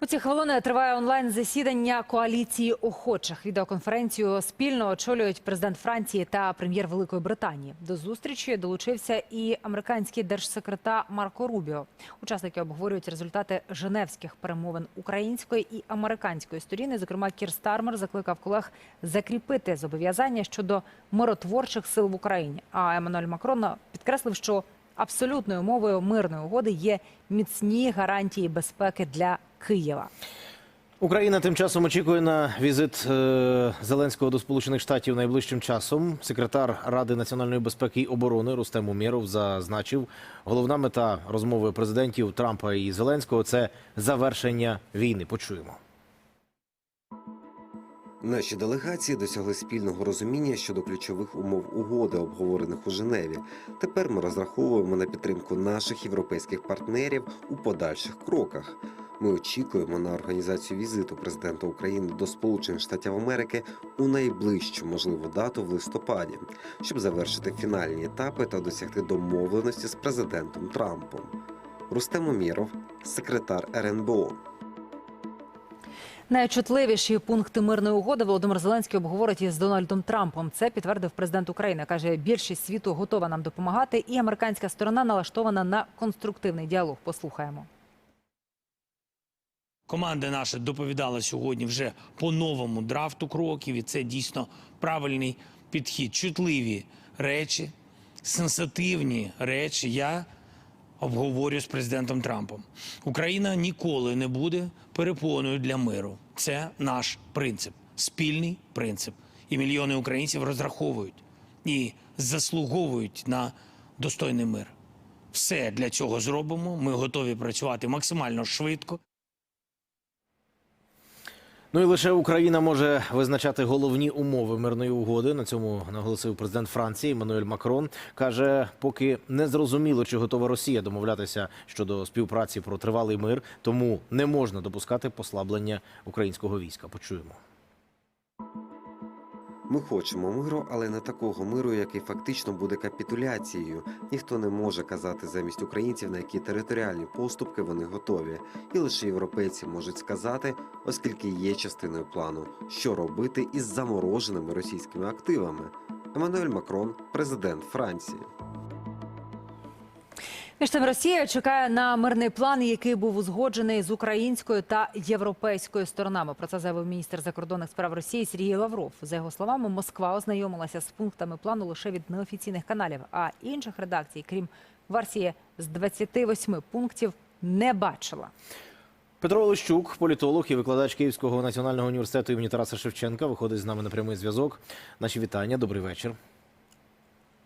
У ці хвилини триває онлайн засідання коаліції охочих. Відеоконференцію спільно очолюють президент Франції та прем'єр Великої Британії. До зустрічі долучився і американський держсекретар Марко Рубіо. Учасники обговорюють результати женевських перемовин української і американської сторін. Зокрема, Кір Стармер закликав колег закріпити зобов'язання щодо миротворчих сил в Україні. А Еммануель Макрон підкреслив, що абсолютною умовою мирної угоди є міцні гарантії безпеки для Києва. Україна тим часом очікує на візит е, Зеленського до Сполучених Штатів найближчим часом. Секретар Ради національної безпеки і оборони Рустем Умєров зазначив, головна мета розмови президентів Трампа і Зеленського це завершення війни. Почуємо. Наші делегації досягли спільного розуміння щодо ключових умов угоди, обговорених у Женеві. Тепер ми розраховуємо на підтримку наших європейських партнерів у подальших кроках. Ми очікуємо на організацію візиту президента України до Сполучених Штатів Америки у найближчу можливу дату в листопаді, щоб завершити фінальні етапи та досягти домовленості з президентом Трампом. Рустем Умєров, секретар РНБО. Найчутливіші пункти мирної угоди Володимир Зеленський обговорить із Дональдом Трампом. Це підтвердив президент України. каже, більшість світу готова нам допомагати, і американська сторона налаштована на конструктивний діалог. Послухаємо. Команда наша доповідала сьогодні вже по новому драфту кроків, і це дійсно правильний підхід. Чутливі речі, сенситивні речі. Я обговорю з президентом Трампом. Україна ніколи не буде перепоною для миру. Це наш принцип, спільний принцип. І мільйони українців розраховують і заслуговують на достойний мир. Все для цього зробимо. Ми готові працювати максимально швидко. Ну і лише Україна може визначати головні умови мирної угоди. На цьому наголосив президент Франції Еммануель Макрон. каже, поки не зрозуміло, чи готова Росія домовлятися щодо співпраці про тривалий мир, тому не можна допускати послаблення українського війська. Почуємо. Ми хочемо миру, але не такого миру, який фактично буде капітуляцією. Ніхто не може казати замість українців, на які територіальні поступки вони готові. І лише європейці можуть сказати, оскільки є частиною плану, що робити із замороженими російськими активами. Еммануель Макрон, президент Франції. Між тим Росія чекає на мирний план, який був узгоджений з українською та європейською сторонами. Про це заявив міністр закордонних справ Росії Сергій Лавров. За його словами, Москва ознайомилася з пунктами плану лише від неофіційних каналів, а інших редакцій, крім версії з 28 пунктів, не бачила. Петро Олещук, політолог і викладач Київського національного університету імені Тараса Шевченка, виходить з нами на прямий зв'язок. Наші вітання. Добрий вечір.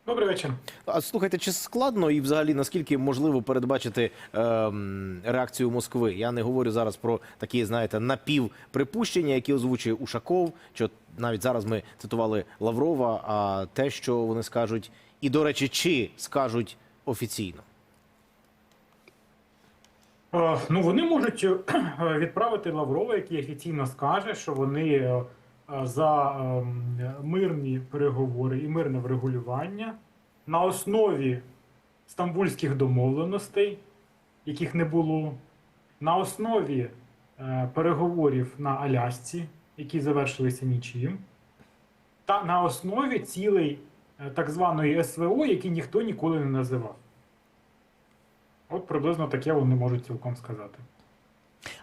Добрий вечір. А слухайте, чи складно і взагалі наскільки можливо передбачити ем, реакцію Москви? Я не говорю зараз про такі, знаєте, напівприпущення, які озвучує Ушаков. От навіть зараз ми цитували Лаврова, а те, що вони скажуть, і до речі, чи скажуть офіційно. Е, Ну, вони можуть е, відправити Лаврова, який офіційно скаже, що вони е, за ем, мирні переговори і мирне врегулювання на основі стамбульських домовленостей, яких не було, на основі е, переговорів на Алясці, які завершилися нічим, та на основі цілей е, так званої СВО, які ніхто ніколи не називав. От приблизно таке вони можуть цілком сказати.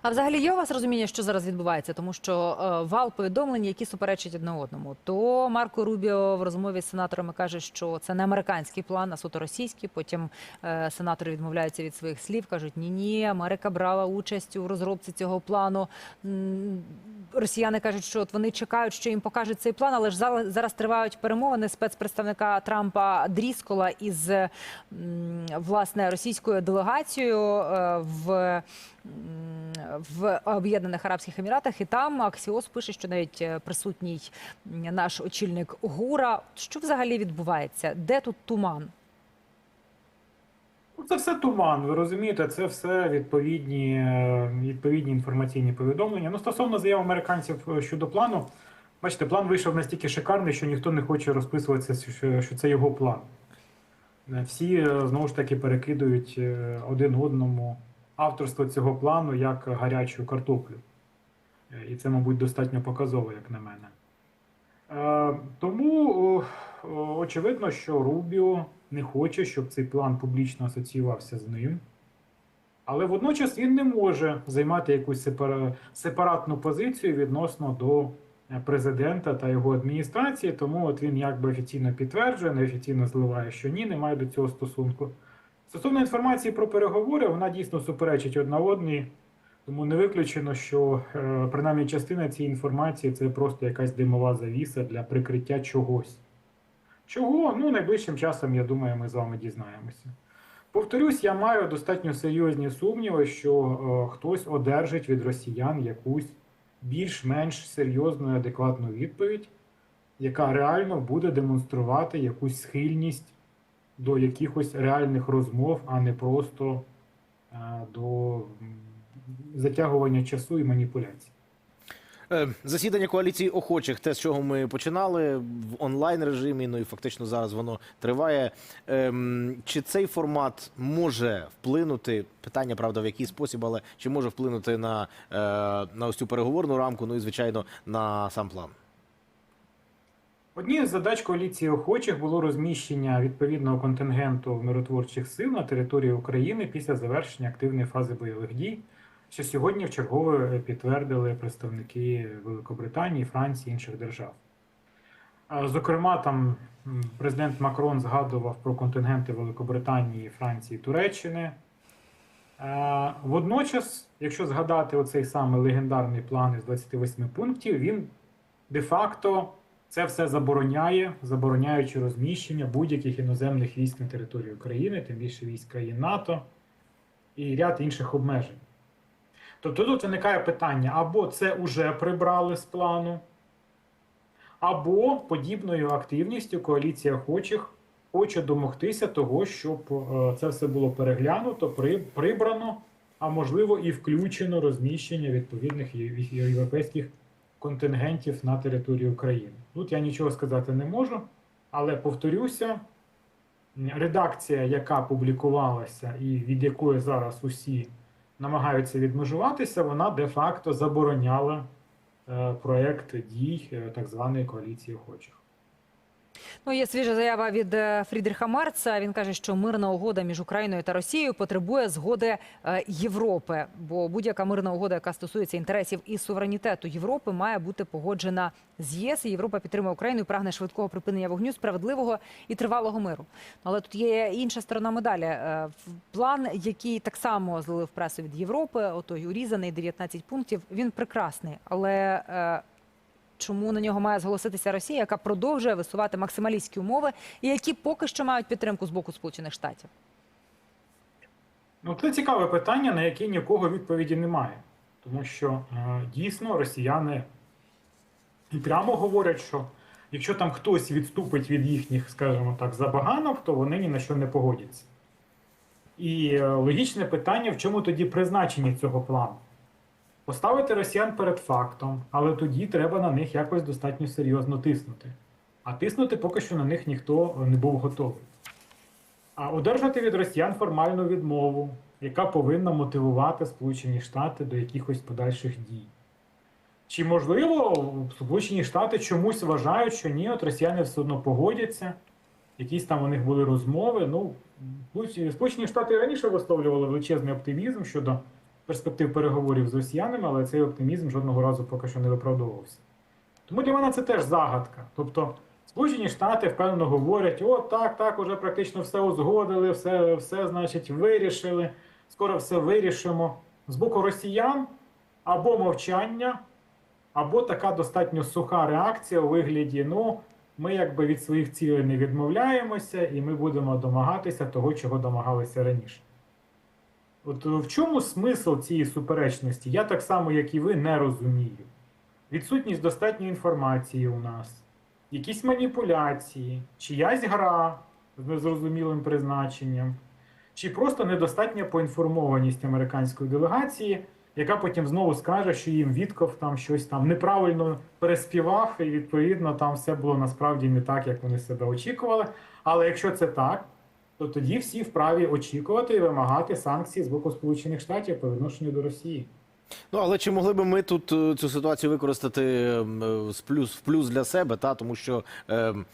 А взагалі є у вас розуміння, що зараз відбувається, тому що е, вал повідомлень, які суперечать одне одному. То Марко Рубіо в розмові з сенаторами каже, що це не американський план, а суто російський. Потім е, сенатори відмовляються від своїх слів, кажуть: ні, ні, Америка брала участь у розробці цього плану. Росіяни кажуть, що от вони чекають, що їм покажуть цей план, але ж зараз, тривають перемовини спецпредставника Трампа Дріскола із власне російською делегацією е, в. В Об'єднаних Арабських Еміратах і там Аксіос пише, що навіть е, присутній наш очільник ГУРа. Що взагалі відбувається? Де тут туман? Ну, Це все туман, ви розумієте, це все відповідні, е, відповідні інформаційні повідомлення. Ну, стосовно заяв американців е, щодо плану, бачите, план вийшов настільки шикарний, що ніхто не хоче розписуватися, що, це його план. Всі знову ж таки перекидують один одному авторство цього плану як гарячу картоплю. Е, І це, мабуть, достатньо показово, як на мене. Е, Тому очевидно, що Рубіо не хоче, щоб цей план публічно асоціювався з ним. Але водночас він не може займати якусь сепара- сепаратну позицію відносно до е, президента та його адміністрації, тому от він якби офіційно підтверджує, неофіційно зливає, що ні, немає до цього стосунку. Стосовно інформації про переговори, вона дійсно суперечить одна одній, тому не виключено, що е, принаймні частина цієї інформації це просто якась димова завіса для прикриття чогось. Чого? Ну, найближчим часом, я думаю, ми з вами дізнаємося. Повторюсь, я маю достатньо серйозні сумніви, що е, хтось одержить від росіян якусь більш-менш серйозну і адекватну відповідь, яка реально буде демонструвати якусь схильність до якихось реальних розмов, а не просто е, до затягування часу і маніпуляцій. Е, Засідання коаліції охочих, те, з чого ми починали в онлайн режимі, ну і фактично зараз воно триває. Ем, Чи цей формат може вплинути? Питання, правда, в який спосіб, але чи може вплинути на, е, на ось цю переговорну рамку, ну і звичайно на сам план? Однією з задач коаліції охочих було розміщення відповідного контингенту миротворчих сил на території України після завершення активної фази бойових дій, що сьогодні в підтвердили представники Великобританії, Франції інших держав. Зокрема, там президент Макрон згадував про контингенти Великобританії, Франції, Туреччини. Водночас, якщо згадати оцей саме легендарний план із 28 пунктів, він де-факто це все забороняє, забороняючи розміщення будь-яких іноземних військ на території України, тим більше військ країн НАТО і ряд інших обмежень. Тобто тут виникає питання: або це вже прибрали з плану, або подібною активністю коаліція охочих хоче домогтися того, щоб е, це все було переглянуто, прибрано, а можливо і включено розміщення відповідних європейських контингентів на території України. Тут я нічого сказати не можу, але повторюся, редакція, яка публікувалася і від якої зараз усі намагаються відмежуватися, вона де-факто забороняла е, проект дій е, так званої коаліції охочих. Ну, є свіжа заява від е, Фрідріха Марца. Він каже, що мирна угода між Україною та Росією потребує згоди е, Європи. Бо будь-яка мирна угода, яка стосується інтересів і суверенітету Європи, має бути погоджена з ЄС. Європа підтримує Україну і прагне швидкого припинення вогню, справедливого і тривалого миру. Але тут є інша сторона медалі. Е, План, який так само злили в пресу від Європи, отой урізаний 19 пунктів. Він прекрасний, але чому на нього має зголоситися Росія, яка продовжує висувати максималістські умови, і які поки що мають підтримку з боку Сполучених Штатів. Ну, це цікаве питання, на яке ні в кого відповіді немає. Тому що е, дійсно росіяни і прямо говорять, що якщо там хтось відступить від їхніх, скажімо так, забаганок, то вони ні на що не погодяться. І е, логічне питання, в чому тоді призначення цього плану? Поставити росіян перед фактом, але тоді треба на них якось достатньо серйозно тиснути. А тиснути поки що на них ніхто не був готовий. А одержати від росіян формальну відмову, яка повинна мотивувати Сполучені Штати до якихось подальших дій. Чи можливо Сполучені Штати чомусь вважають, що ні, от росіяни все одно погодяться, якісь там у них були розмови. Ну, Сполучені- Штати раніше висловлювали величезний оптимізм щодо перспектив переговорів з росіянами, але цей оптимізм жодного разу поки що не виправдовувався. Тому для мене це теж загадка. Тобто, Сполучені Штати впевнено говорять: о, так, так, уже практично все узгодили, все, все, значить, вирішили, скоро все вирішимо. З боку росіян або мовчання, або така достатньо суха реакція у вигляді: ну, ми якби від своїх цілей не відмовляємося, і ми будемо домагатися того, чого домагалися раніше. От е, в чому смисл цієї суперечності? Я так само, як і ви, не розумію. Відсутність достатньої інформації у нас, якісь маніпуляції, чиясь гра з незрозумілим призначенням, чи просто недостатня поінформованість американської делегації, яка потім знову скаже, що їм Вітков там щось там неправильно переспівав, і відповідно там все було насправді не так, як вони себе очікували. Але якщо це так, то тоді всі вправі очікувати і вимагати санкцій з боку Сполучених Штатів по відношенню до Росії. Ну але чи могли би ми тут е, цю ситуацію використати ем, е, з плюс в плюс для себе, та тому що ем,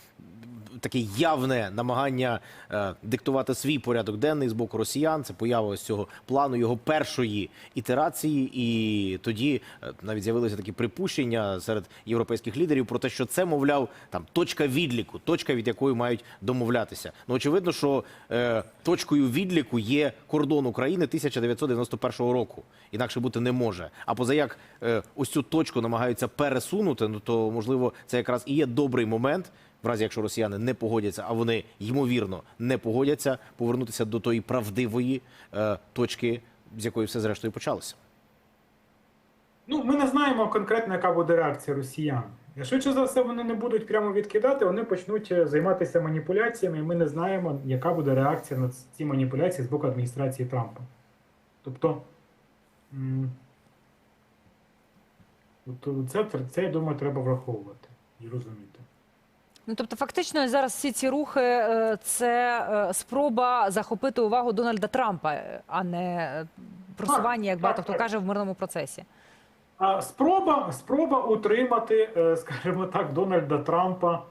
таке явне намагання е, диктувати свій порядок денний з боку росіян. Це поява ось цього плану його першої ітерації, і тоді е, навіть з'явилися такі припущення серед європейських лідерів про те, що це, мовляв, там точка відліку, точка від якої мають домовлятися. Ну очевидно, що е, точкою відліку є кордон України 1991 року. Інакше бути не може. А поза як е, ось цю точку намагаються пересунути, ну то можливо це якраз і є добрий момент, в разі якщо росіяни не погодяться, а вони ймовірно не погодяться, повернутися до тої правдивої е, точки, з якої все зрештою почалося. Ну, ми не знаємо конкретно, яка буде реакція росіян. Швидше за все, вони не будуть прямо відкидати, вони почнуть е, займатися маніпуляціями, і ми не знаємо, яка буде реакція на ці маніпуляції з боку адміністрації Трампа. Тобто, це, це, я думаю, треба враховувати і розуміти. Ну тобто, фактично, зараз всі ці рухи е, це е, спроба захопити увагу Дональда Трампа, е, а не просування, як багато хто каже, в мирному процесі. А спроба, спроба утримати, скажімо так, Дональда Трампа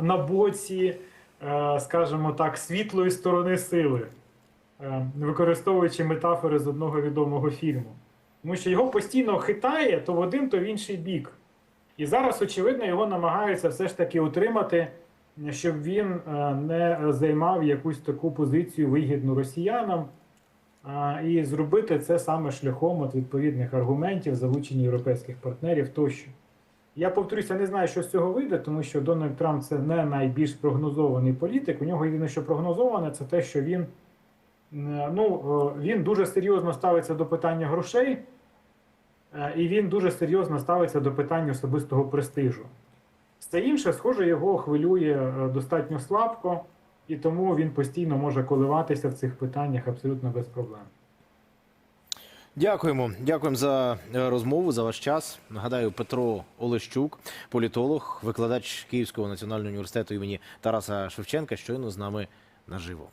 на боці, скажімо так, світлої сторони сили, використовуючи метафори з одного відомого фільму. Тому що його постійно хитає то в один, то в інший бік. І зараз, очевидно, його намагаються все ж таки утримати, щоб він е, не займав якусь таку позицію вигідну росіянам. І зробити це саме шляхом от відповідних аргументів, залучення європейських партнерів тощо. Я повторюся, не знаю, що з цього вийде, тому що Дональд Трамп це не найбільш прогнозований політик. У нього єдине, що прогнозоване, це те, що він, е, ну, е, він дуже серйозно ставиться до питання грошей, і він дуже серйозно ставиться до питання особистого престижу. Все інше, схоже, його хвилює е, достатньо слабко, і тому він постійно може коливатися в цих питаннях абсолютно без проблем. Дякуємо, дякуємо за е, розмову, за ваш час. Нагадаю, Петро Олещук, політолог, викладач Київського національного університету імені Тараса Шевченка, щойно з нами наживо.